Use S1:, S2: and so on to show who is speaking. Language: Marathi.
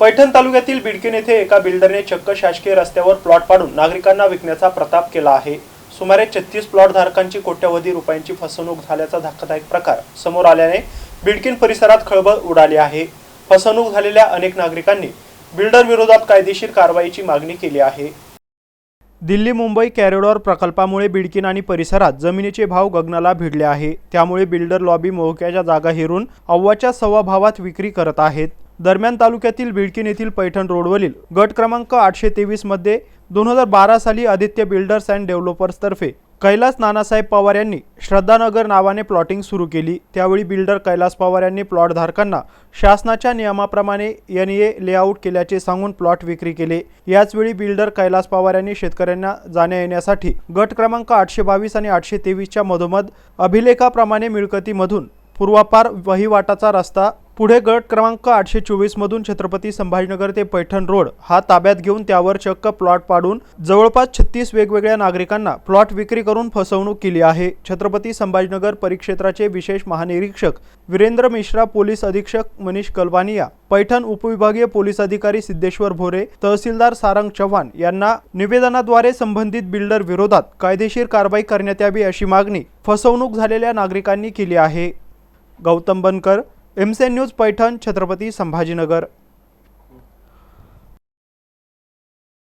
S1: पैठण तालुक्यातील बिडकीन येथे एका बिल्डरने चक्क शासकीय रस्त्यावर प्लॉट पाडून नागरिकांना विकण्याचा प्रताप केला आहे. सुमारे छत्तीस प्लॉट धारकांची कोट्यवधी रुपयांची फसवणूक झाल्याचा धक्कादायक प्रकार समोर आल्याने बिडकीन परिसरात खळबळ उडाली आहे. फसवणूक झालेल्या अनेक नागरिकांनी बिल्डर विरोधात कायदेशीर कारवाईची मागणी केली आहे. दिल्ली मुंबई कॅरिडॉर प्रकल्पामुळे बिडकीन आणि परिसरात जमिनीचे भाव गगनाला भिडले आहे. त्यामुळे बिल्डर लॉबी मोहक्याच्या जागा हेरून अव्वाच्या सव्वा भावात विक्री करत आहेत. दरम्यान तालुक्यातील बिडकीन येथील पैठण रोडवरील गट क्रमांक आठशे तेवीसमध्ये दोन हजार बारा साली आदित्य बिल्डर्स अँड डेव्हलपर्सतर्फे कैलास नानासाहेब पवार यांनी श्रद्धानगर नावाने प्लॉटिंग सुरू केली. त्यावेळी बिल्डर कैलास पवार यांनी प्लॉटधारकांना शासनाच्या नियमाप्रमाणे एन ए लेआउट केल्याचे सांगून प्लॉट विक्री केले. याचवेळी बिल्डर कैलास पवार यांनी शेतकऱ्यांना जाण्या येण्यासाठी गट क्रमांक आठशे बावीस आणि आठशे तेवीसच्या मधोमध अभिलेखाप्रमाणे मिळकतीमधून पूर्वापार वहिवाटाचा रस्ता पुढे गट क्रमांक आठशे चोवीसमधून छत्रपती संभाजीनगर ते पैठण रोड हा ताब्यात घेऊन त्यावर चक्क प्लॉट पाडून जवळपास छत्तीस वेगवेगळ्या नागरिकांना प्लॉट विक्री करून फसवणूक केली आहे. छत्रपती संभाजीनगर परिक्षेत्राचे विशेष महानिरीक्षक वीरेंद्र मिश्रा पोलीस अधीक्षक मनीष कलवानिया पैठण उपविभागीय पोलीस अधिकारी सिद्धेश्वर भोरे तहसीलदार सारंग चव्हाण यांना निवेदनाद्वारे संबंधित बिल्डर विरोधात कायदेशीर कारवाई करण्यात यावी अशी मागणी फसवणूक झालेल्या नागरिकांनी केली आहे. गौतम बनकर एमसेन न्यूज पैठण छत्रपती संभाजीनगर.